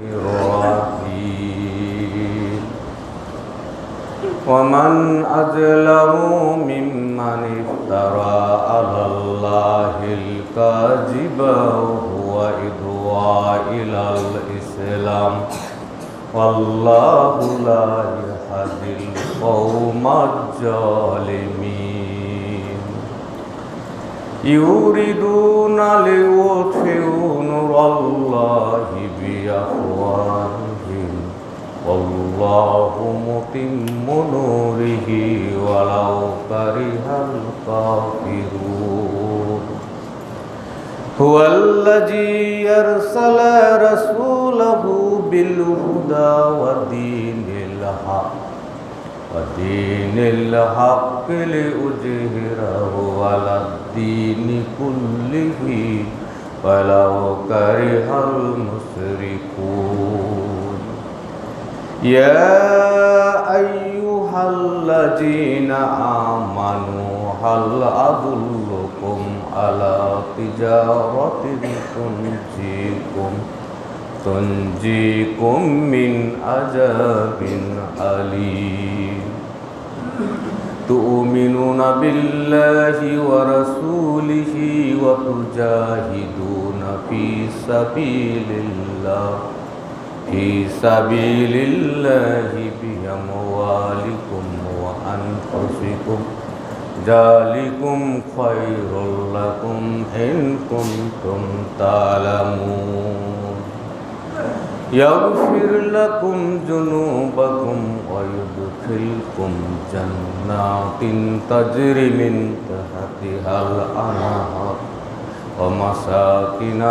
الرحيم ومن أظلم ممن افترى على الله الكاذب وهو إدعى إلى الإسلام والله لا يهدي القوم الظالمين يريدون ليطفئوا نور الله بأفواههم والله متم نوره ولو كره الكافرون هو الذي يرسل رسوله بالهدى ودين الحق ودين الحق لأجهره على الدين كله ولو كره المشركون يا أيها الذين آمنوا هل أدلكم على تجارة تنجيكم تنجيكم من عذاب أليم تؤمنون بالله ورسوله وتجاهدون في سبيل الله في سبيل الله بأموالكم وأنفسكم ذلكم خير لكم إن كنتم تعلمون يغفر لكم ذنوبكم ويدخلكم جنات تجري من تحتها الأنهار ومساكن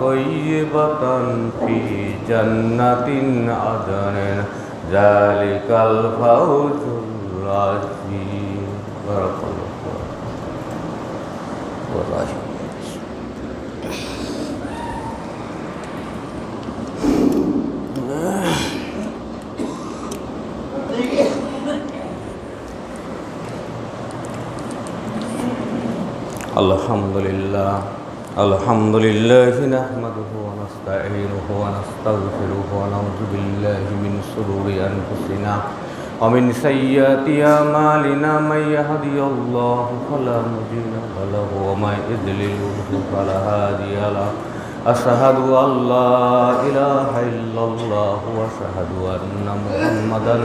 طيبة في جنة عدن ذلك الفوز العظيم بارك الله الحمد لله الحمد لله نحمده ونستعينه ونستغفره ونعوذ بالله من شرور أنفسنا ومن سيئات أعمالنا من يهدي الله فلا مضل له ومن يضلله فلا هادي له أشهد أن لا إله إلا الله وأشهد أن محمدا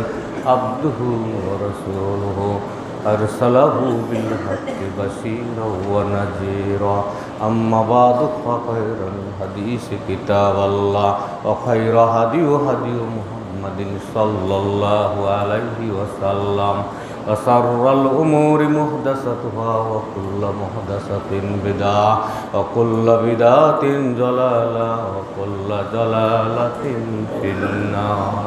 عبده ورسوله أرسله بالحق بشيرا ونذيرا. أما بعد فخير الحديث كتاب الله وخير هدي هدي محمد صلى الله عليه وسلم. وشر الأمور محدثتها وكل محدثة بدعة وكل بدعة ضلالة وكل ضلالة في النار.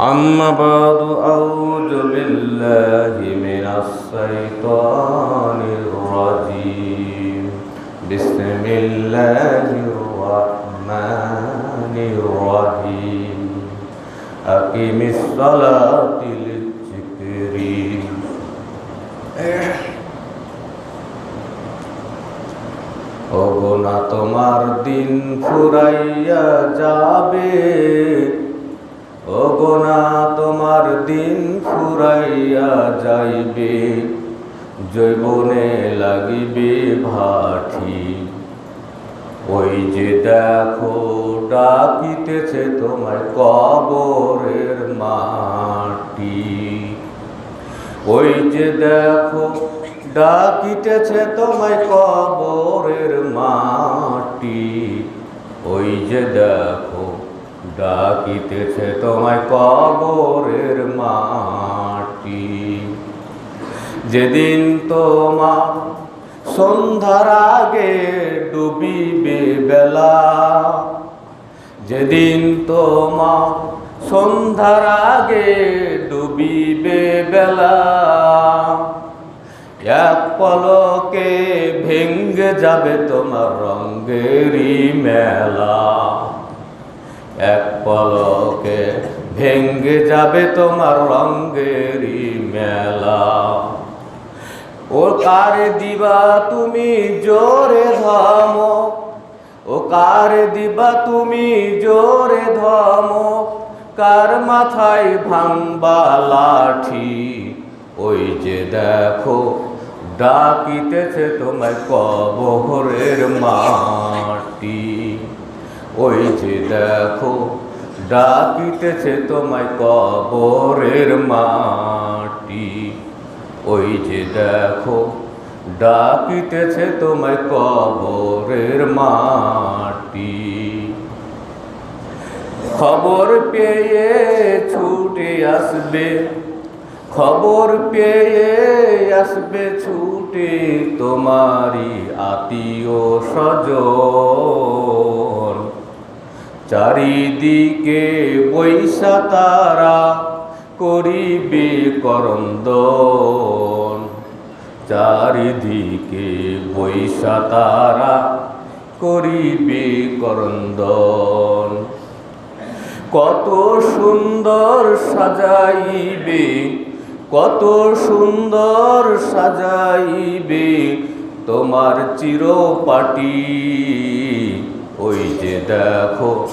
أما بعد أعوذ بالله من الشيطان الرجيم بسم الله الرحمن الرحيم أقم الصلاة للذكر ওগোনা তোমার দিন ফুরাইয়া যাবে ওগোনা তোমার দিন ফুরাইয়া যাইবে, জৈবনে লাগিবে ভাঠি ওই যে দেখো ডাকিতেছে তোমার কবরের মাটি। ওই যে দেখো ডাকিতেছে তোমায় কবরের মাটি। ওই যে দেখো ডাকিতেছে তোমায় কবরের মাটি। যেদিন তোমার সন্ধ্যার আগে ডুবিবে বেলা, যেদিন তোমার সন্ধ্যার আগে ডুবিবে বেলা, এক পলকে ভেঙ্গে যাবে তোমার রঙ্গেরই মেলা। এক পলকে ভেঙ্গে যাবে তোমার রঙ্গেরই মেলা। ও কারে দিবা তুমি জোরে ধমক? ও কার দিবা তুমি জোরে ধমক? কার মাথায় ভাঙবা লাঠি? ওই যে দেখো, ডাকিতেছে তোমায় কবরের মাটি। ওই যে দেখো, ডাকিতেছে তোমায় কবরের মাটি। ওই যে দেখো, ডাকিতেছে তোমায় কবরের মাটি। খবর পেয়ে ছুটে আসবে, খবর পেয়ে আসবে ছুটে তোমারি আত্মীয় স্বজন চারিদিকে বৈশা তারা করিবে করন্দন। চারিদিকে বৈশা তারা করিবে করন্দন। কত সুন্দর সাজাইবে, কত সুন্দর সাজাইবে তোমার চিরপাটি ওই যে দেখো,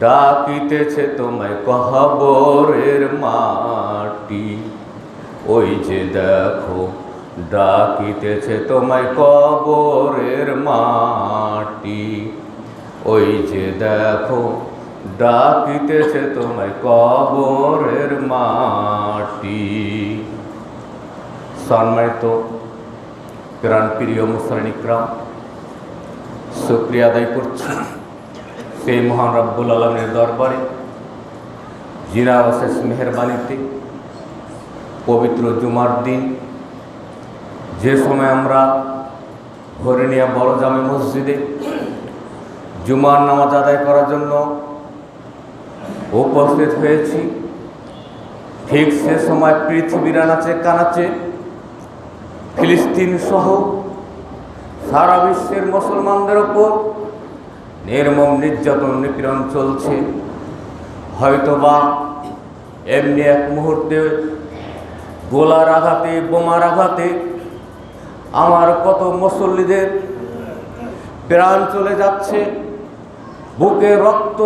ডাকিতেছে তোমায় কহবরের মাটি। ওই যে দেখো, ডাকিতেছে তোমায় কবরের মাটি। ওই যে দেখো, ডাকিতেছে তোমায় কবরের মাটি। সম্মানিত প্রাণ প্রিয় মুসলিনিকরাম শুক্রিয়া আদায় করছি। সেই মহান রব্বুল আলমের দরবারে জিরা অশেষ মেহরবানিতে পবিত্র জুমার দিন, যে সময় আমরা হরিণিয়া বড় জামে মসজিদে জুমার নামাজ আদায় করার জন্য উপস্থিত হয়েছি, ঠিক সে সময় পৃথিবীর আনাচে কানাচে ফিলিস্তিন সহ সারা বিশ্বের মুসলমানদের ওপর নির্মম নির্যাতন নিপীড়ন চলছে। হয়তোবা এমনি এক মুহূর্তে গোলার আঘাতে, বোমার আঘাতে আমার কত মুসল্লিদের প্রাণ চলে যাচ্ছে। বুকে রক্ত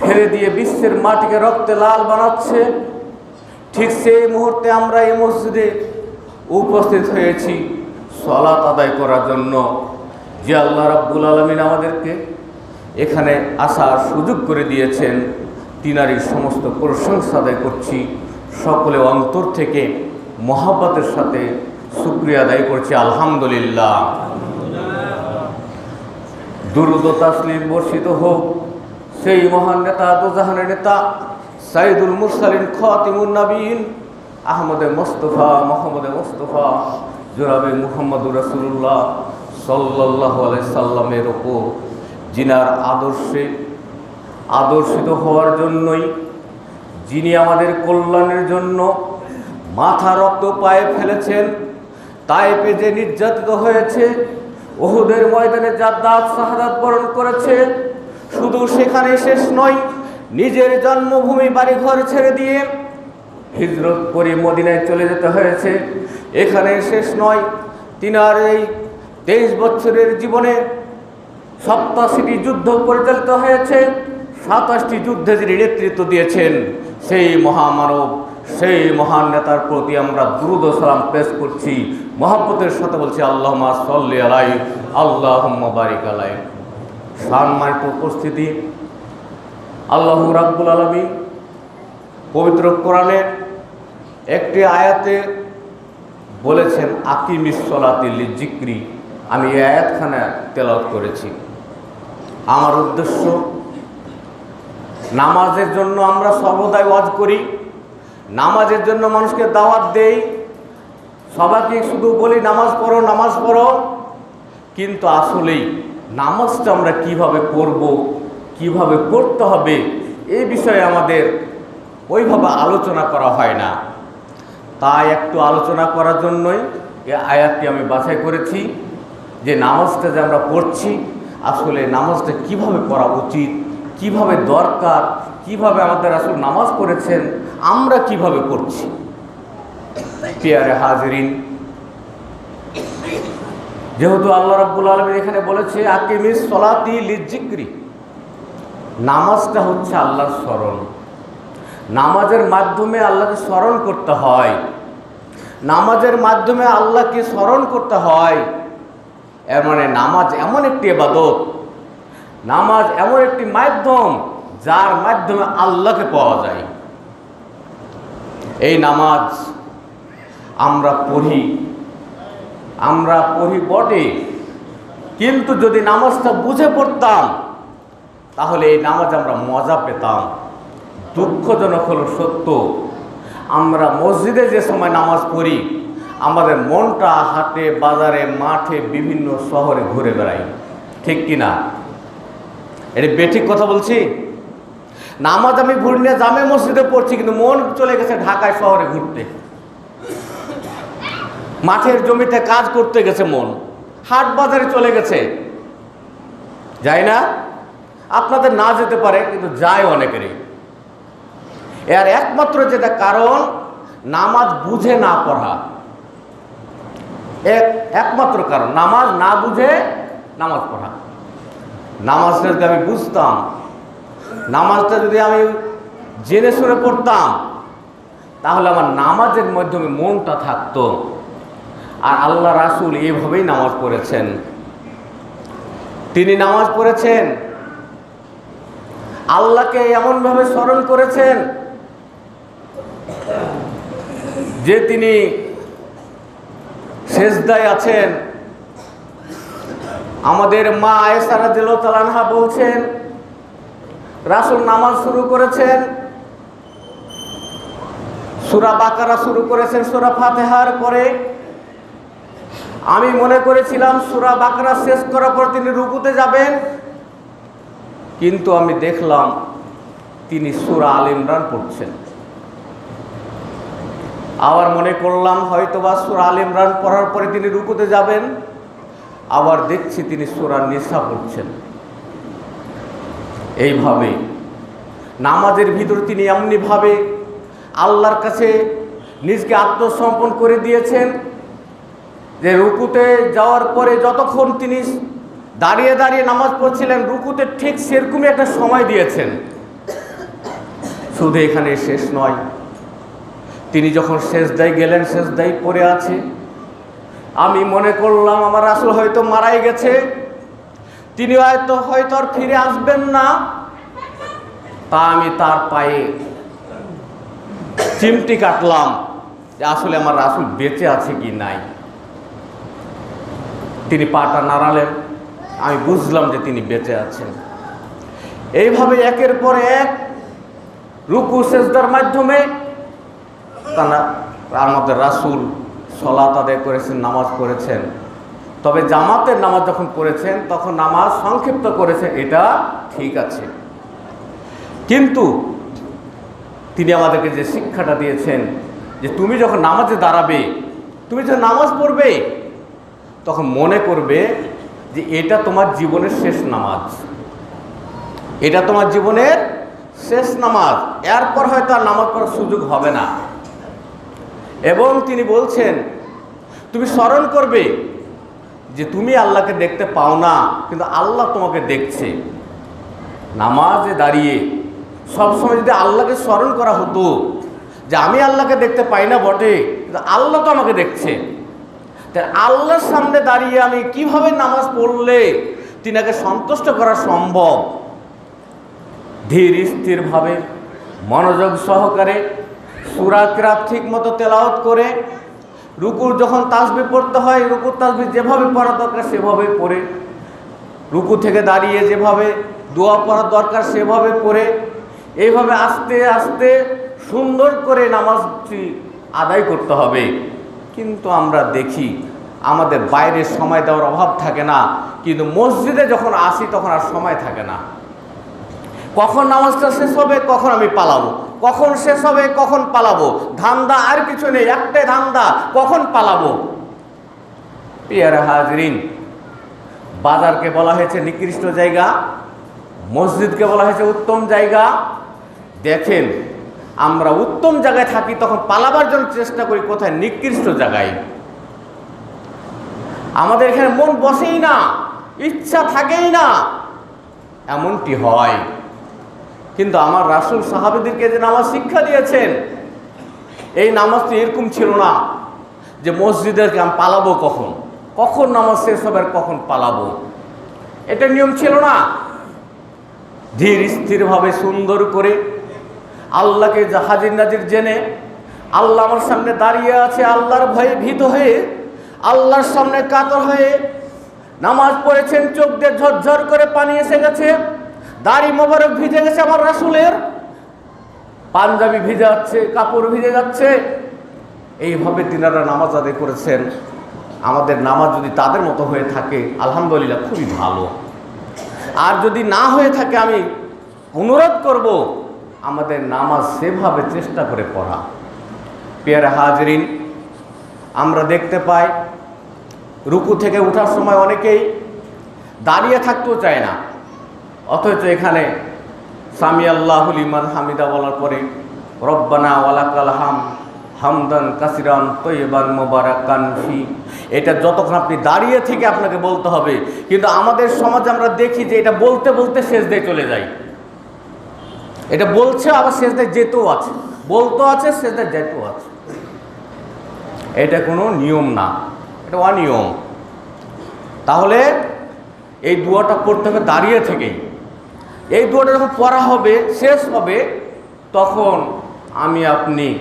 ফেলে দিয়ে বিশ্বের মাটিকে রক্তে লাল বানাচ্ছে। ঠিক সেই মুহূর্তে আমরা এই মসজিদে উপস্থিত হয়েছি। সলাত আদায় করার জন্য যে আল্লাহ রাব্বুল আলমিন আমাদেরকে এখানে আসার সুযোগ করে দিয়েছেন, তিনারই সমস্ত প্রশংসা আদায় করছি, সকলে অন্তর থেকে মহাব্বতের সাথে শুক্রিয়া আদায় করছি, আলহামদুলিল্লাহ। দুরুদ তাসলিম বর্ষিত হোক, সেই মহান নেতা দোজাহানের নেতা, সাইদুল মুরসালিন, খাতিমুন নবীন, আহমদে মোস্তফা, মোহাম্মদে মোস্তফা জোরাবে মুহাম্মদুর রসুল্লাহ সাল্লাহ সাল্লামের ওপর জিনার আদর্শে আদর্শিত হওয়ার জন্যই, যিনি আমাদের কল্যাণের জন্য মাথা রক্ত পায়ে ফেলেছেন তাইপে যে নির্যাতিত হয়েছে, ওহুদের ময়দানে যার দাঁত শাহাদাত বরণ করেছে, শুধু সেখানে শেষ নয়, নিজের জন্মভূমি বাড়ি ঘর ছেড়ে দিয়ে হিজরত করে মদিনায় চলে যেতে হয়েছে। এখানে শেষ নয়। তিনার এই তেইশ বছরের জীবনে সপ্তাশিটি যুদ্ধ পরিচালিত হয়েছে। সাতাশটি যুদ্ধে যিনি নেতৃত্ব দিয়েছেন, সেই মহামানব, সেই মহান নেতার প্রতি আমরা দ্রুত সালাম পেশ করছি। মহাব্বতের সাথে বলছি আল্লাহ সাল্লি আলাই আল্লাহ বারিক আলাই। সম্মানিত উপস্থিতি, আল্লাহ রাব্বুল আলমী পবিত্র কোরআনের একটি আয়াতে বলেছেন আকিমিসলাতিল জিক্রি আমি এই তেলাওয়াত করেছি। আমার উদ্দেশ্য, নামাজের জন্য আমরা সর্বদাই ওয়াজ করি, নামাজের জন্য মানুষকে দাওয়াত দেই। সবাইকে শুধু বলি, নামাজ পড়ো নামাজ পড়ো। কিন্তু আসলেই নামাজটা আমরা কীভাবে পড়ব, কীভাবে পড়তে হবে এই বিষয়ে আমাদের ওইভাবে আলোচনা করা হয় না। তাই একটু আলোচনা করার জন্যই এই আয়াতটি আমি বাছাই করেছি। যে নামাজটা যে আমরা পড়ছি, আসলে নামাজটা কীভাবে পড়া উচিত, কীভাবে দরকার, কীভাবে আমাদের আসলে নামাজ পড়েছেন, আমরা কীভাবে পড়ছি। পেয়ারে হাজরিন, যেহেতু আল্লাহ রাব্বুল আলমী এখানে বলেছে, আকিমিস সলাতি লিজিক্রি নামাজটা হচ্ছে আল্লাহর স্মরণ। নামাজের মাধ্যমে আল্লাহকে স্মরণ করতে হয়। নামাজের মাধ্যমে আল্লাহকে স্মরণ করতে হয়। এর মানে নামাজ এমন একটি এবাদত নামাজ এমন একটি মাধ্যম যার মাধ্যমে আল্লাহকে পাওয়া যায়। এই নামাজ আমরা পড়ি আমরা পড়ি বটে। কিন্তু যদি নামাজটা বুঝে পড়তাম, তাহলে এই নামাজ আমরা মজা পেতাম। দুঃখজনক হলো সত্য। আমরা মসজিদে যে সময় নামাজ পড়ি, আমাদের মনটা হাটে, বাজারে, মাঠে, বিভিন্ন শহরে ঘুরে বেড়াই। ঠিক কি না? এটা বেঠিক কথা বলছি? নামাজ আমি ঘুরনে জামে মসজিদে পড়ছি, কিন্তু মন চলে গেছে ঢাকায় শহরে ঘুরতে। মাঠের জমিতে কাজ করতে গেছে মন, হাট বাজারে চলে গেছে। যাই না? আপনাদের না যেতে পারে, কিন্তু যায় অনেকেরই। এর একমাত্র যেটা কারণ, নামাজ বুঝে না পড়া। এক একমাত্র কারণ, নামাজ না বুঝে নামাজ পড়া। নামাজটা যদি আমি বুঝতাম, নামাজটা যদি আমি জেনে শুনে পড়তাম, তাহলে আমার নামাজের মাধ্যমে মনটা থাকতো। আর আল্লাহ রাসুল এইভাবেই নামাজ পড়েছেন। তিনি নামাজ পড়েছেন। আল্লাহকে এমনভাবে স্মরণ করেছেন যে তিনি শেষদায় আছেন, আমাদের মা আয়েসারা দিল তালানহা বলছেন, রাসুল নামাজ শুরু করেছেন, সুরা বাকারা শুরু করেছেন, সুরা ফাতেহার পরে। আমি মনে করেছিলাম সুরা বাকারা শেষ করার পর তিনি রুকুতে যাবেন, কিন্তু আমি দেখলাম তিনি সুরা আল ইমরান পড়ছেন। আবার মনে করলাম হয়তো বা সুরা আল ইমরান পড়ার পরে তিনি রুকুতে যাবেন, আবার দেখছি তিনি সুরা নিসা পড়ছেন। এইভাবে নামাজের ভিতর তিনি এমনিভাবে আল্লাহর কাছে নিজকে আত্মসমর্পণ করে দিয়েছেন, যে রুকুতে যাওয়ার পরে যতক্ষণ তিনি দাঁড়িয়ে দাঁড়িয়ে নামাজ পড়ছিলেন, রুকুতে ঠিক সেরকমই একটা সময় দিয়েছেন। শুধু এখানে শেষ নয় তিনি যখন শেষ দায় গেলেন শেষ দায় পড়ে আছে। আমি মনে করলাম, আমার আসল হয়তো মারাই গেছে। তিনি হয়তো হয়তো আর ফিরে আসবেন না। তা আমি তার পায়ে চিমটি কাটলাম যে আসলে আমার রাসুল বেঁচে আছে কি নাই। তিনি পাটা নাড়ালেন। আমি বুঝলাম যে তিনি বেঁচে আছেন। এইভাবে একের পর এক রুকু, সেজদার মাধ্যমে তারা আমাদের রাসুল সলাত আদায় করেছেন, নামাজ পড়েছেন। তবে জামাতের নামাজ যখন পড়েছেন, তখন নামাজ সংক্ষিপ্ত করেছেন, এটা ঠিক আছে। কিন্তু তিনি আমাদেরকে যে শিক্ষাটা দিয়েছেন, যে তুমি যখন নামাজে দাঁড়াবে, তুমি যখন নামাজ পড়বে, তখন মনে করবে যে এটা তোমার জীবনের শেষ নামাজ। এটা তোমার জীবনের শেষ নামাজ। এরপর হয়তো আর নামাজ পড়ার সুযোগ হবে না। এবং তিনি বলছেন, তুমি স্মরণ করবে যে তুমি আল্লাহকে দেখতে পাও না, কিন্তু আল্লাহ তোমাকে দেখছে। নামাজে দাঁড়িয়ে সবসময় যদি আল্লাহকে স্মরণ করা হতো যে আমি আল্লাহকে দেখতে পাই না বটে, কিন্তু আল্লাহ তো আমাকে দেখছে। তাই আল্লাহর সামনে দাঁড়িয়ে আমি কীভাবে নামাজ পড়লে তিনাকে সন্তুষ্ট করা সম্ভব? ধীর স্থিরভাবে মনোযোগ সহকারে সুরাকরাত ঠিক মতো তেলাওয়াত করে, রুকুর যখন তাসবি পড়তে হয়, রুকুর তাসবি যেভাবে পড়া দরকার সেভাবে পড়ে। রুকু থেকে দাঁড়িয়ে যেভাবে দোয়া পড়া দরকার সেভাবে পড়ে। এইভাবে আস্তে আস্তে সুন্দর করে নামাজটি আদায় করতে হবে। কিন্তু আমরা দেখি, আমাদের বাইরে সময় দেওয়ার অভাব থাকে না। কিন্তু মসজিদে যখন আসি, তখন আর সময় থাকে না। কখন নামাজটা শেষ হবে, কখন আমি পালাবো? কখন শেষ হবে, কখন পালাবো? ধান্দা আর কিছু নেই, একটাই ধান্দা, কখন পালাবো? পিয়ারা হাজরিন, বাজারকে বলা হয়েছে নিকৃষ্ট জায়গা, মসজিদকে বলা হয়েছে উত্তম জায়গা। দেখেন, আমরা উত্তম জায়গায় থাকি, তখন পালাবার জন্য চেষ্টা করি, কোথায়? নিকৃষ্ট জায়গায়। আমাদের এখানে মন বসেই না, ইচ্ছা থাকেই না। এমনটি হয়। কিন্তু আমার রাসুল সাহাবিদেরকে যে নামাজ শিক্ষা দিয়েছেন, এই নামাজটি এরকম ছিল না যে মসজিদের আমি পালাবো কখন? কখন নামাজ শেষ হবে আর কখন পালাবো? এটা নিয়ম ছিল না। ধীর স্থিরভাবে সুন্দর করে আল্লাহকে হাজির নাজির জেনে আল্লাহ আমার সামনে দাঁড়িয়ে আছে, আল্লাহর ভয়ে ভীত হয়ে আল্লাহর সামনে কাতর হয়ে নামাজ পড়েছেন, চোখ দিয়ে ঝরঝর করে পানি এসে গেছে। দাড়ি মোবারক ভিজে গেছে আমার রাসুলের। পাঞ্জাবি ভিজে যাচ্ছে, কাপড় ভিজে যাচ্ছে। এইভাবে তিনারা নামাজ আদায় করেছেন। আমাদের নামাজ যদি তাদের মতো হয়ে থাকে, আলহামদুলিল্লাহ খুবই ভালো। আর যদি না হয়ে থাকে, আমি অনুরোধ করব, আমাদের নামাজ সেভাবে চেষ্টা করে পড়া। পেয়ারা হাজরিন, আমরা দেখতে পাই, রুকু থেকে ওঠার সময় অনেকেই দাঁড়িয়ে থাকতেও চায় না। অথচ এখানে সামি আল্লাহুল ইমান হামিদা বলার পরে, রব্বানা ওয়ালাকাল হাম হামদান কাসিরান তৈবান মোবারাকান ফি। এটা যতক্ষণ আপনি দাঁড়িয়ে থেকে আপনাকে বলতে হবে, কিন্তু আমাদের সমাজে আমরা দেখি যে এটা বলতে বলতে শেষ দিয়ে চলে যায় এটা বলছে, আবার শেষ দিয়ে যেতেও আছে। বলতো আছে শেষ দিয়ে যেতেও আছে। এটা কোনো নিয়ম না, এটা অনিয়ম। তাহলে এই দুয়াটা পড়তে হবে দাঁড়িয়ে থেকেই। এই দুয়াটা যখন পড়া হবে, শেষ হবে, তখন আমি আপনি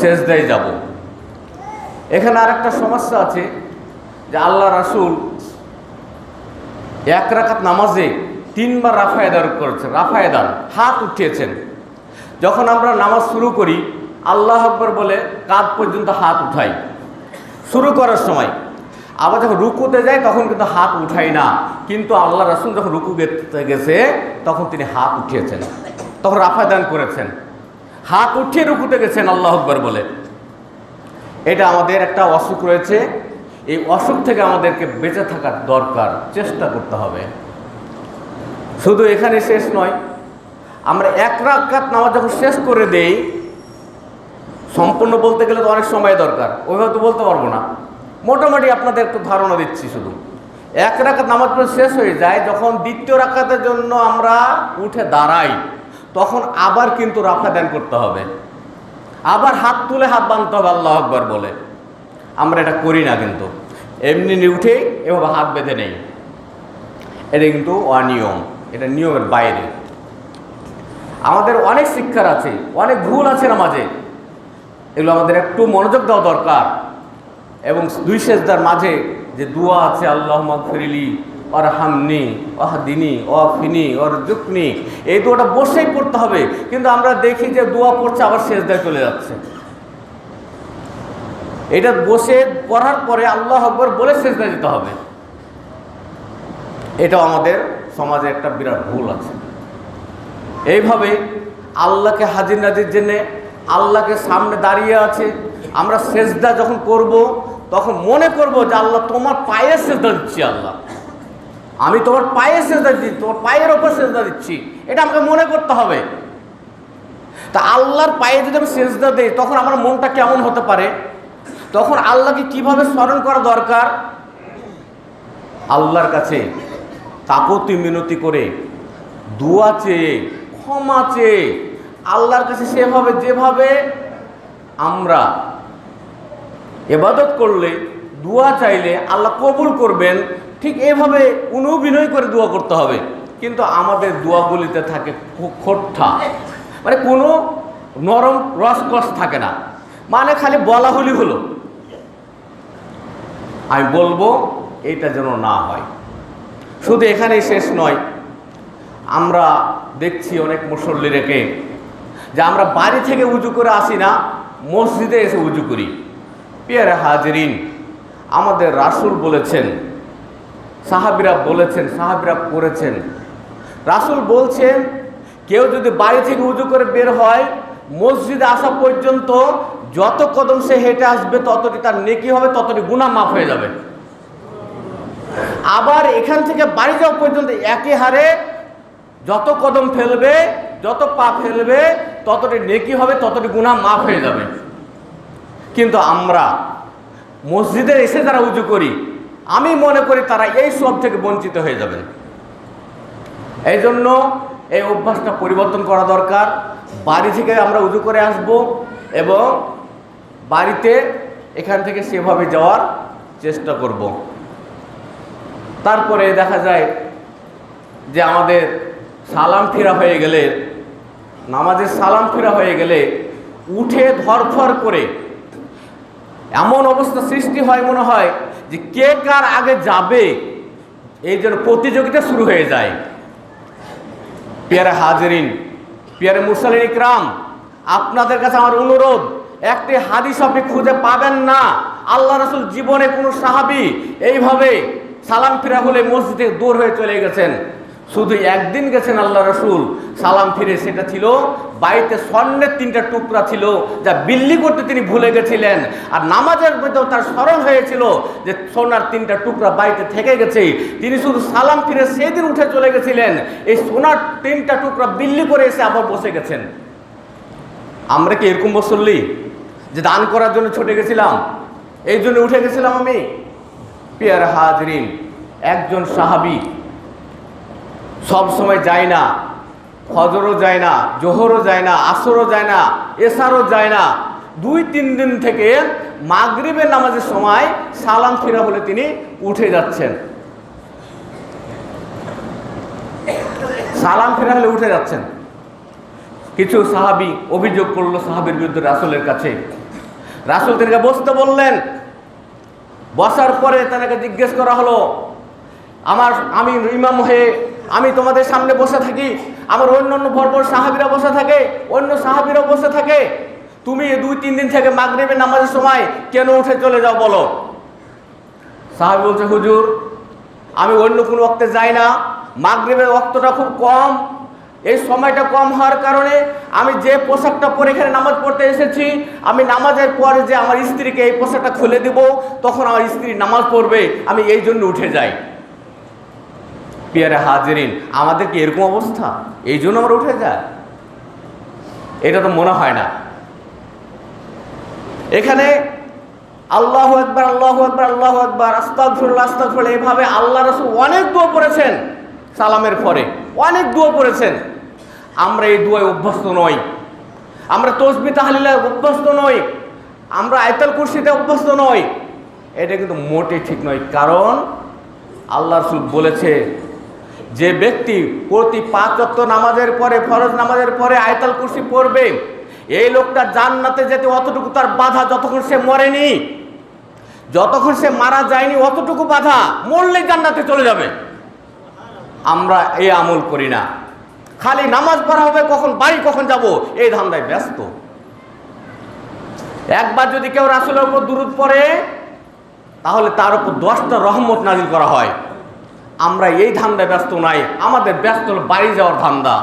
শেষ দেয় যাব। এখানে আর একটা সমস্যা আছে যে আল্লাহ রাসুল এক রাকাত নামাজে তিনবার রাফায়দার করেছেন রাফায়দার হাত উঠিয়েছেন। যখন আমরা নামাজ শুরু করি, আল্লাহ আকবর বলে, কাঁধ পর্যন্ত হাত উঠাই। শুরু করার সময় আবার যখন রুকুতে যায়, তখন কিন্তু হাত উঠাই না। কিন্তু আল্লাহ রাসুল যখন রুকু গেছে, তখন তিনি হাত উঠিয়েছেন। তখন রাফায়দান করেছেন। হাত উঠিয়ে রুকুতে গেছেন, আল্লাহ আকবর বলে। এটা আমাদের একটা অসুখ রয়েছে। এই অসুখ থেকে আমাদেরকে বেঁচে থাকার দরকার, চেষ্টা করতে হবে। শুধু এখানে শেষ নয়, আমরা এক রাকাত নামাজ যখন শেষ করে দেই, সম্পূর্ণ বলতে গেলে তো অনেক সময় দরকার। ওইভাবে তো বলতে পারব না। মোটামুটি আপনাদের একটু ধারণা দিচ্ছি শুধু। এক রাকাত নামাজ পড়ে শেষ হয়ে যায়, যখন দ্বিতীয় রাখাতের জন্য আমরা উঠে দাঁড়াই, তখন আবার কিন্তু রাফা দান করতে হবে। আবার হাত তুলে হাত বাঁধতে হবে, আল্লাহ আকবর বলে। আমরা এটা করি না কিন্তু। এমনি উঠে এভাবে হাত বেঁধে নেই। এটা কিন্তু অনিয়ম, এটা নিয়মের বাইরে। আমাদের অনেক শিক্ষার আছে, অনেক ভুল আছে নামাজে। এগুলো আমাদের একটু মনোযোগ দেওয়া দরকার। এবং দুই সেজদার মাঝে যে দুয়া আছে আল্লাহ ফিরিলি অর হামনি অহ দিনী অ ফিনি অর জুকনি এই দুয়াটা বসেই পড়তে হবে। কিন্তু আমরা দেখি যে দোয়া পড়ছে, আবার সেজদায় চলে যাচ্ছে। এটা বসে পড়ার পরে আল্লাহ আকবর বলে সেজদা দিতে হবে। এটাও আমাদের সমাজে একটা বিরাট ভুল আছে। এইভাবে আল্লাহকে হাজির নাজির জেনে আল্লাহকে সামনে দাঁড়িয়ে আছে। আমরা সেজদা যখন করব তখন মনে করব যে আল্লাহ তোমার পায়ে সেজদা দিচ্ছি, আল্লাহ। আমি তোমার পায়ে সেজদা দিচ্ছি, তোমার পায়ের ওপর সেজদা দিচ্ছি। এটা আমাকে মনে করতে হবে। তা আল্লাহর পায়ে যদি আমি সেজদা দিই, তখন আমার মনটা কেমন হতে পারে? তখন আল্লাহকে কীভাবে স্মরণ করা দরকার? আল্লাহর কাছে কাকতি মিনতি করে, দোয়া চেয়ে, ক্ষমা চেয়ে, আল্লাহর কাছে সেভাবে, যেভাবে আমরা এবাদত করলে, দোয়া চাইলে আল্লাহ কবুল করবেন, ঠিক এভাবে অনুবিনয় করে দোয়া করতে হবে। কিন্তু আমাদের দোয়াগুলিতে থাকে খোট্টা। মানে কোনো নরম রসকস থাকে না। মানে খালি বলা হলি হলো। আমি বলব এটা যেন না হয়। শুধু এখানেই শেষ নয়, আমরা দেখছি অনেক মুসল্লি রেখে যে আমরা বাড়ি থেকে উজু করে আসি না, মসজিদে এসে উজু করি। পেয়ারে হাজরিন। আমাদের রাসুল বলেছেন, সাহাবিরা বলেছেন, সাহাবিরা করেছেন। রাসুল বলছেন, কেউ যদি বাড়ি থেকে উজু করে বের হয়, মসজিদে আসা পর্যন্ত যত কদম সে হেঁটে আসবে, ততটি তার নেকি হবে, ততটি গুণা মাফ হয়ে যাবে। আবার এখান থেকে বাড়ি যাওয়া পর্যন্ত একই হারে যত কদম ফেলবে, যত পা ফেলবে, ততটি নেকি হবে, ততটি গুণা মাফ হয়ে যাবে। কিন্তু আমরা মসজিদে এসে যারা উজু করি, আমি মনে করি তারা এই সব থেকে বঞ্চিত হয়ে যাবেন। এই জন্য এই অভ্যাসটা পরিবর্তন করা দরকার। বাড়ি থেকে আমরা উজু করে আসব এবং বাড়িতে এখান থেকে সেভাবে যাওয়ার চেষ্টা করব। তারপরে দেখা যায় যে আমাদের সালাম ফিরা হয়ে গেলে, নামাজের সালাম ফিরা হয়ে গেলে উঠে ধরফর করে এমন অবস্থা সৃষ্টি হয় মনে হয় যে কে কার আগে যাবে, এই জন্য প্রতিযোগিতা শুরু হয়ে যায়। পিয়ারে হাজরিন, পিয়ারে মুরসালিন ইকরাম, আপনাদের কাছে আমার অনুরোধ, একটি হাদিস আপনি খুঁজে পাবেন না। আল্লাহ রসুল জীবনে কোনো সাহাবি এইভাবে সালাম ফিরা হলে মসজিদে দূর হয়ে চলে গেছেন। শুধু একদিন গেছেন আল্লাহ রসুল। সালাম ফিরে সেটা ছিল, বাড়িতে স্বর্ণের তিনটা টুকরা ছিল যা বিল্লি করতে তিনি ভুলে গেছিলেন। আর নামাজের মধ্যেও তার স্মরণ হয়েছিল যে সোনার তিনটা টুকরা বাড়িতে থেকে গেছে। তিনি শুধু সালাম ফিরে সেদিন উঠে চলে গেছিলেন। এই সোনার তিনটা টুকরা বিল্লি করে এসে আবার বসে গেছেন। আমরা কি এরকম বসলি যে দান করার জন্য ছুটে গেছিলাম? এই জন্য উঠে গেছিলাম আমি। পিয়ার হাজরিন, একজন সাহাবি সব সময় যায় না। ফজরও যায় না, জোহরও যায় না, আসরও যায় না, এসারও যায় না। দুই, তিন দিন থেকে মাগরিবের নামাজের সময় সালাম ফিরা হলে তিনি উঠে যাচ্ছেন। সালাম ফিরা হলে উঠে যাচ্ছেন। কিছু সাহাবি অভিযোগ করল সাহাবির বিরুদ্ধে রাসুলের কাছে। রাসুল তাদেরকে বসতে বললেন। বসার পরে তাদেরকে জিজ্ঞেস করা হলো, আমার আমি ইমাম হয়ে আমি তোমাদের সামনে বসে থাকি, আমার অন্য অন্য ভরপর সাহাবিরা বসে থাকে, অন্য সাহাবিরা বসে থাকে। তুমি দুই, তিন দিন থেকে মাগরিবের নামাজের সময় কেন উঠে চলে যাও বলো? সাহাবি বলছে, হুজুর, আমি অন্য কোনো ওক্তে যাই না। মাগরিবের ওক্তটা খুব কম। এই সময়টা কম হওয়ার কারণে আমি যে পোশাকটা পরে এখানে নামাজ পড়তে এসেছি, আমি নামাজের পরে যে আমার স্ত্রীকে এই পোশাকটা খুলে দিব, তখন আমার স্ত্রী নামাজ পড়বে, আমি এই জন্য উঠে যাই। পিয়ারে হাজিরিন। আমাদের কি এরকম অবস্থা? এই জন্য আমরা উঠে যায় এটা তো মনে হয় না। এখানে আল্লাহ একবার আল্লাহ একবার আল্লাহ একবার আস্তাক ফিরুল্লাহ আস্তাক ফিরুল্লাহ এইভাবে আল্লাহ রসুল অনেক দোয়া পড়েছেন সালামের পরে। অনেক দোয়া পড়েছেন আমরা এই দুয়ায় অভ্যস্ত নই। আমরা তসবি তাহলিলায় অভ্যস্ত নই। আমরা আয়তাল কুর্সিতে অভ্যস্ত নই। এটা কিন্তু মোটে ঠিক নয়। কারণ আল্লাহ রসুল বলেছে যে ব্যক্তি প্রতি পাঁচ নামাজের পরে, ফরজ নামাজের পরে আয়তাল কুর্সি পড়বে, এই লোকটা জান্নাতে যেতে অতটুকু তার বাধা যতক্ষণ সে মরেনি। যতক্ষণ সে মারা যায়নি, অতটুকু বাধা মরলে জান্নাতে চলে যাবে। আমরা এই আমল করি না। খালি নামাজ পড়া হবে, কখন বাড়ি, কখন যাব, এই ধান্দায় ব্যস্ত। একবার যদি কেউ রাসুলের উপর দূরত পড়ে, তাহলে তার উপর দশটা রহমত নাজিল করা হয়। আমরা এই ধান্দায় ব্যস্ত নাই, আমাদের ব্যস্ত বাড়ি যাওয়ার ধান্দা।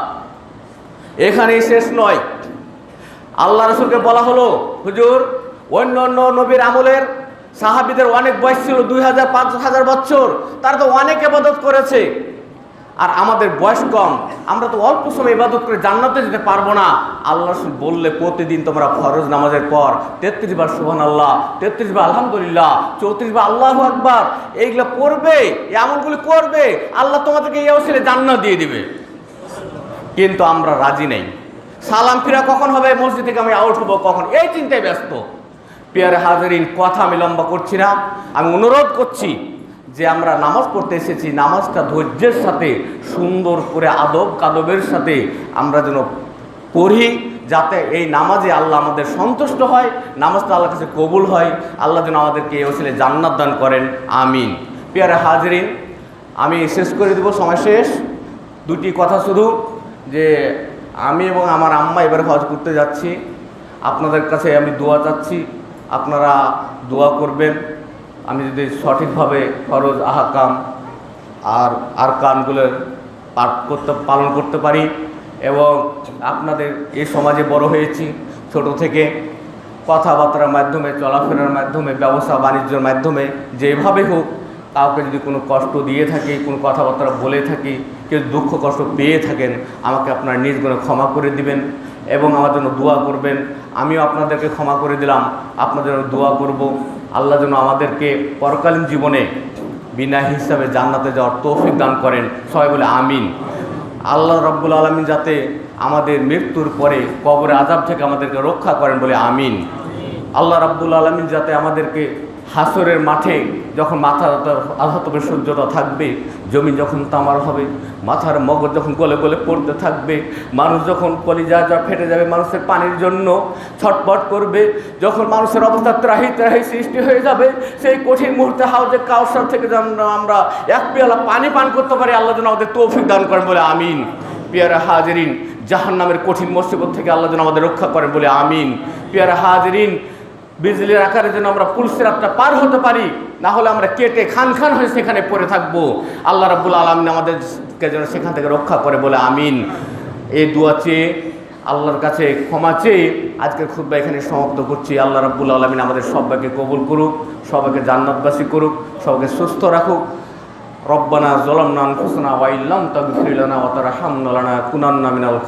এখানেই শেষ নয়। আল্লাহ রসুলকে বলা হলো, হুজুর, অন্য অন্য নবীর আমলের সাহাবিদের অনেক বয়স ছিল, দুই হাজার, পাঁচ হাজার বছর। তারা তো অনেক এবাদত করেছে। আর আমাদের বয়স কম, আমরা তো অল্প সময় ইবাদত করে জান্নাতে যেতে পারব না। আল্লাহ বললে, প্রতিদিন তোমরা ফরজ নামাজের পর তেত্রিশ বার সুহান আল্লাহ তেত্রিশ বার আলহামদুলিল্লাহ, চৌত্রিশ বার আল্লাহ আকবার, এইগুলো করবে এই আমলগুলি করবে, আল্লাহ তোমাদেরকে এই অবসরে জান্নাত দিয়ে দিবে। কিন্তু আমরা রাজি নেই। সালাম ফিরা কখন হবে? মসজিদ থেকে আমি আউট হব কখন? এই চিন্তায় ব্যস্ত। পেয়ারে হাজারিন, কথা আমি লম্বা করছি না। আমি অনুরোধ করছি যে আমরা নামাজ পড়তে এসেছি, নামাজটা ধৈর্যের সাথে, সুন্দর করে আদব কাদবের সাথে আমরা যেন পড়ি, যাতে এই নামাজে আল্লাহ আমাদের সন্তুষ্ট হয়, নামাজটা আল্লাহর কাছে কবুল হয়, আল্লাহ যেন আমাদেরকে এই ওসিলে জান্নাত দান করেন, আমিন। পেয়ারে হাজরিন, আমি শেষ করে দেবো, সময় শেষ। দুটি কথা শুধু, যে আমি এবং আমার আম্মা এবারে হজ করতে যাচ্ছি। আপনাদের কাছে আমি দোয়া চাচ্ছি, আপনারা দোয়া করবেন। আমি যদি সঠিকভাবে ফরজ আহাকাম আর আর কানগুলো পাঠ করতে, পালন করতে পারি এবং আপনাদের এই সমাজে বড় হয়েছি, ছোট থেকে কথাবার্তার মাধ্যমে, চলাফেরার মাধ্যমে, ব্যবসা বাণিজ্যের মাধ্যমে, যেভাবে হোক কাউকে যদি কোনো কষ্ট দিয়ে থাকি, কোনো কথাবার্তা বলে থাকি, কেউ দুঃখ কষ্ট পেয়ে থাকেন, আমাকে আপনার নিজ গুণে ক্ষমা করে দিবেন এবং আমার জন্য দোয়া করবেন। আমিও আপনাদেরকে ক্ষমা করে দিলাম। আপনাদের দোয়া করব। আল্লাহ যেন আমাদেরকে পরকালীন জীবনে বিনা হিসাবে জান্নাতে যাওয়ার তৌফিক দান করেন। সবাই বলে আমিন। আল্লাহ রব্বুল আলমিন যাতে আমাদের মৃত্যুর পরে কবরে আজাব থেকে আমাদেরকে রক্ষা করেন বলে আমিন। আল্লাহ রব্বুল আলমিন যাতে আমাদেরকে হাসরের মাঠে যখন মাথা আধাতবে সূর্যটা থাকবে জমি যখন তামার হবে, মাথার মগজ যখন গলে গলে পড়তে থাকবে, মানুষ যখন কলিজা যা ফেটে যাবে মানুষের পানির জন্য ছটপট করবে, যখন মানুষের অবস্থা ত্রাহি ত্রাহি সৃষ্টি হয়ে যাবে, সেই কঠিন মুহূর্তে হাউজে কাউসার থেকে যেন আমরা এক পেয়ালা পানি পান করতে পারি, আল্লাহ যেন আমাদের তৌফিক দান করেন বলে আমিন। পিয়ারা হাজরিন জাহান নামের কঠিন মুসিবত থেকে আল্লাহ যেন আমাদের রক্ষা করেন বলে আমিন। পিয়ারা হাজরিন বিজলির আকারে যেন আমরা পুলসিরাতটা পার হতে পারি, না হলে আমরা কেটে খান খান হয়ে সেখানে পড়ে থাকব। আল্লাহ রাব্বুল আলমিন আমাদেরকে যেন সেখান থেকে রক্ষা করে বলে আমিন। এই দোয়া চেয়ে আল্লাহর কাছে ক্ষমা চেয়ে আজকের খুদ্া এখানে সমাপ্ত করছি। আল্লাহ রাব্বুল আলমিন আমাদের সবাইকে কবুল করুক, সবাইকে জান্নাতবাসী করুক, সবাইকে সুস্থ রাখুক। রব্বানা জলামনা আনফুসনা ওয়াইল্লাম তাগফির লানা ওয়া তারহামনা লানা কুনান্না মিনাল